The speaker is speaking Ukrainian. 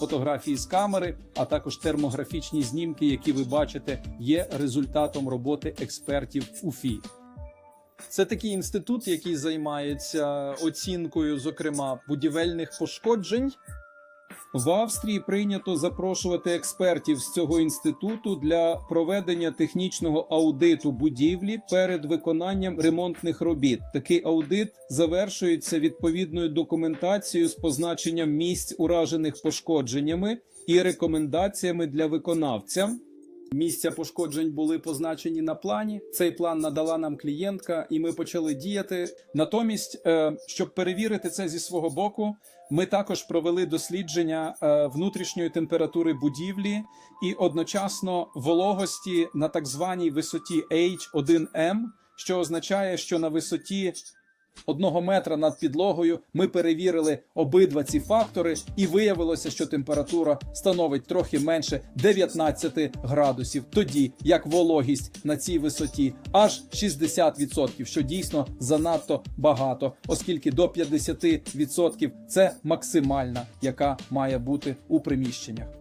Фотографії з камери, а також термографічні знімки, які ви бачите, є результатом роботи експертів УФІ. Це такий інститут, який займається оцінкою, зокрема, будівельних пошкоджень. В Австрії прийнято запрошувати експертів з цього інституту для проведення технічного аудиту будівлі перед виконанням ремонтних робіт. Такий аудит завершується відповідною документацією з позначенням місць, уражених пошкодженнями, і рекомендаціями для виконавця. Місця пошкоджень були позначені на плані. Цей план надала нам клієнтка, і ми почали діяти. Натомість, е, щоб перевірити це зі свого боку, ми також провели дослідження е, внутрішньої температури будівлі і одночасно вологості на так званій висоті H1M, що означає, що на висоті одного метра над підлогою ми перевірили обидва ці фактори, і виявилося, що температура становить трохи менше 19 градусів, тоді як вологість на цій висоті аж 60%, що дійсно занадто багато, оскільки до 50% це максимальна, яка має бути у приміщеннях.